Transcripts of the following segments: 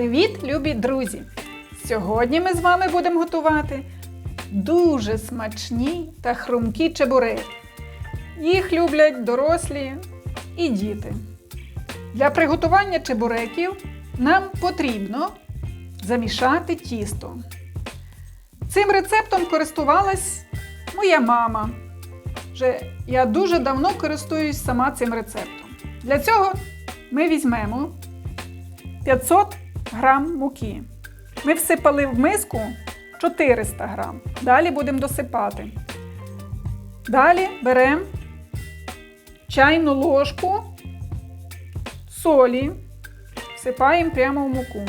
Привіт, любі друзі! Сьогодні ми з вами будемо готувати дуже смачні та хрумкі чебуреки. Їх люблять дорослі і діти. Для приготування чебуреків нам потрібно замішати тісто. Цим рецептом користувалась моя мама. Вже я дуже давно користуюсь сама цим рецептом. Для цього ми візьмемо 500 грам муки. Ми всипали в миску 400 грам. Далі будемо досипати. Далі беремо чайну ложку солі, всипаємо прямо в муку.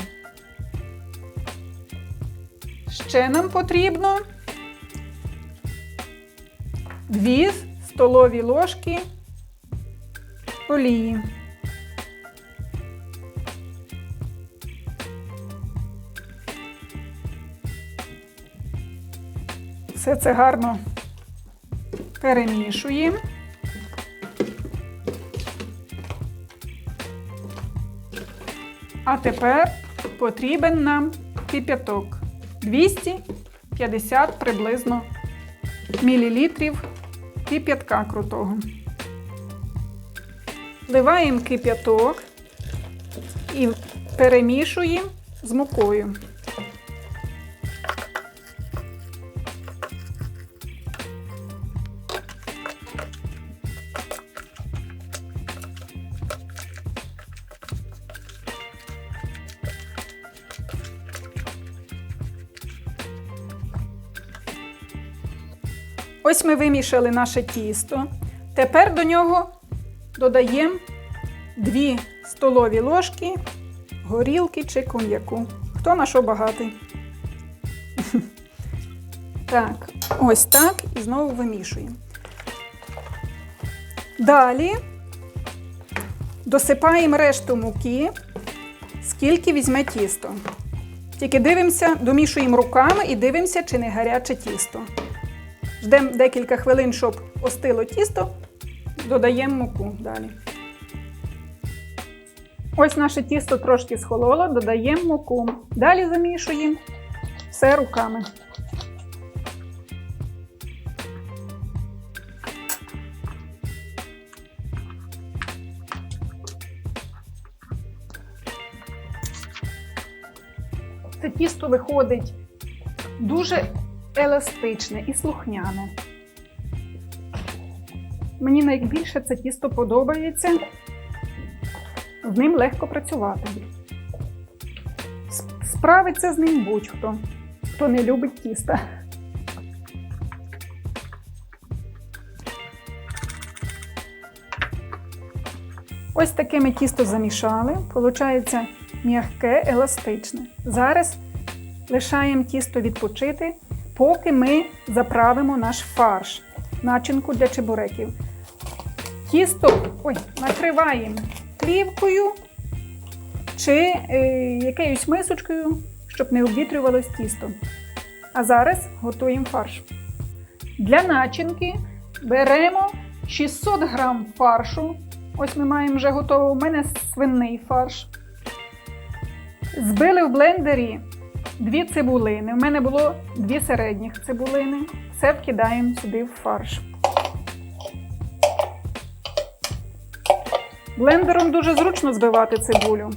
Ще нам потрібно 2 столові ложки олії. Все це гарно перемішуємо. А тепер потрібен нам кип'яток 250 приблизно мілілітрів кип'ятка крутого. Вливаємо кип'яток і перемішуємо з мукою. Ось ми вимішали наше тісто. Тепер до нього додаємо 2 столові ложки горілки чи коньяку. Хто на що багатий? Так, ось так і знову вимішуємо. Далі досипаємо решту муки, скільки візьме тісто. Тільки дивимося, домішуємо руками і дивимося, чи не гаряче тісто. Ждемо декілька хвилин, щоб остило тісто, додаємо муку далі. Ось наше тісто трошки схололо, додаємо муку. Далі замішуємо все руками. Це тісто виходить дуже еластичне і слухняне. Мені найбільше це тісто подобається. З ним легко працювати. Справиться з ним будь-хто, хто не любить тіста. Ось таке ми тісто замішали. Получається м'яке, еластичне. Зараз лишаємо тісто відпочити, поки ми заправимо наш фарш, начинку для чебуреків. Тісто ой, накриваємо плівкою чи е, якоюсь мисочкою, щоб не обвітрювалось тісто. А зараз готуємо фарш. Для начинки беремо 600 грам фаршу. Ось ми маємо вже готовий. У мене свинний фарш. Збили в блендері дві цибулини. У мене було дві середніх цибулини. Все вкидаємо сюди в фарш. Блендером дуже зручно збивати цибулю.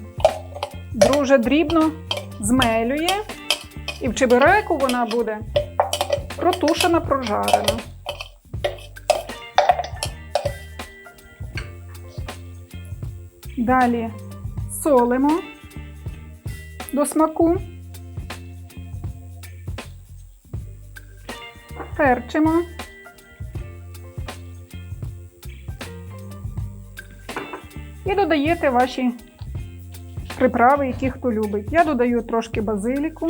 Дуже дрібно змелює. І в чебуреку вона буде протушена, прожарена. Далі солимо до смаку. Перчимо. І додаєте ваші приправи, які хто любить. Я додаю трошки базиліку,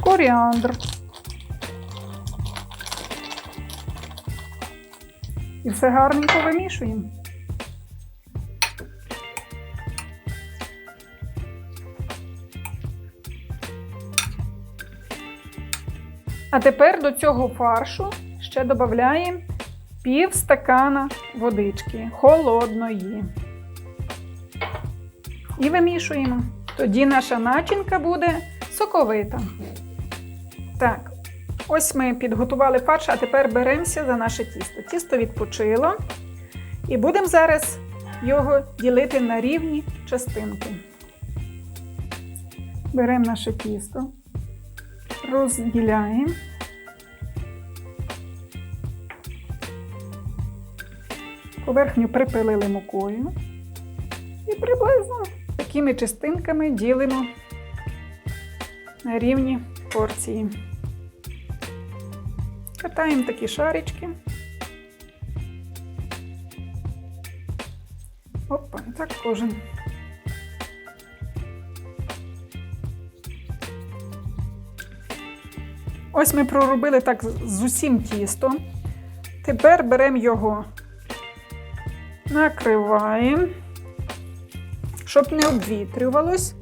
коріандр. І все гарненько вимішуємо. А тепер до цього фаршу ще додаємо пів стакана водички холодної. і вимішуємо. Тоді наша начинка буде соковита. Так, ось ми підготували фарш, а тепер беремося за наше тісто. Тісто відпочило. І будемо зараз його ділити на рівні частинки. Беремо наше тісто, розділяємо. Поверхню припилили мукою. І приблизно такими частинками ділимо на рівні порції. Катаємо такі шарички. Опа, так кожен. Ось ми проробили так з усім тістом. Тепер беремо його, накриваємо, щоб не обвітрювалось.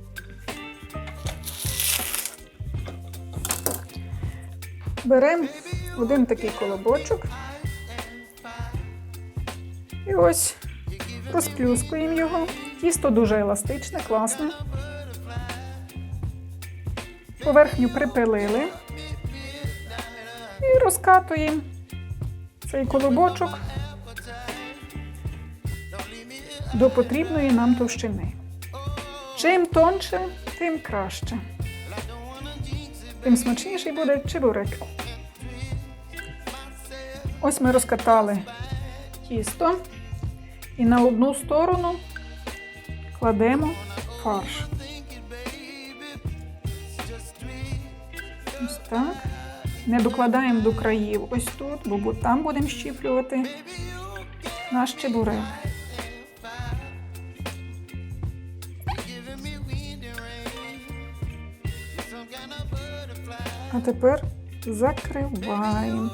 Беремо один такий колобочок. І ось розплюскуємо його. Тісто дуже еластичне, класне. Поверхню припилили і розкатуємо цей колобочок до потрібної нам товщини. Чим тонше, тим краще. Тим смачніший буде чебурек. Ось ми розкатали тісто і на одну сторону кладемо фарш. Ось так. Не докладаємо до країв ось тут, бо там будемо щіплювати наш чебурек. А тепер закриваємо.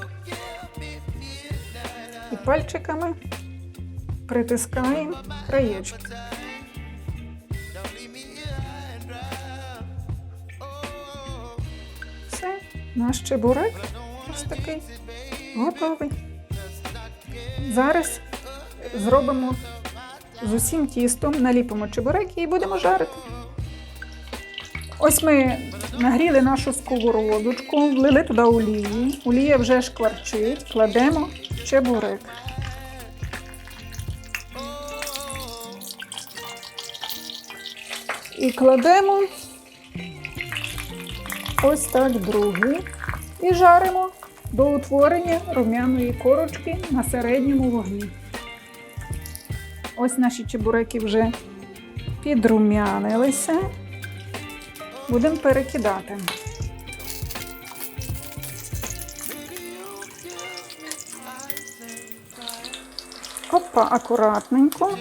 І пальчиками притискаємо краєчки. Наш чебурек ось такий готовий. Зараз зробимо з усім тістом, наліпимо чебуреки і будемо жарити. Ось ми нагріли нашу сковородочку, влили туди олії. Олія вже шкварчить, кладемо чебурек. І кладемо ось так другий. І жаримо до утворення рум'яної корочки на середньому вогні. Ось наші чебуреки вже підрум'янилися. Будемо перекидати. Опа, акуратненько,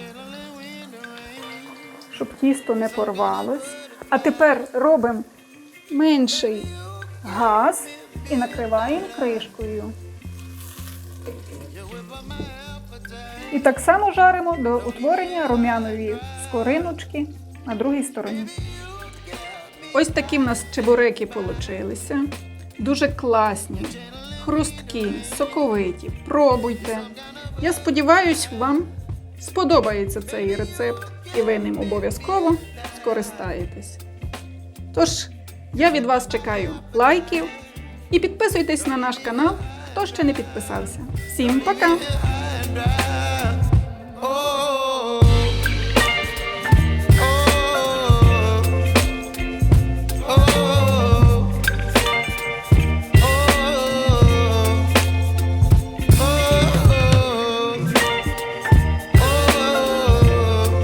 щоб тісто не порвалось. А тепер робимо менший газ і накриваємо кришкою. І так само жаримо до утворення рум'яної скориночки на другій стороні. Ось такі в нас чебуреки получилися. Дуже класні, хрусткі, соковиті. Пробуйте. Я сподіваюся, вам сподобається цей рецепт, і ви ним обов'язково скористаєтесь. Тож, я від вас чекаю лайків і підписуйтесь на наш канал, хто ще не підписався. Всім пока!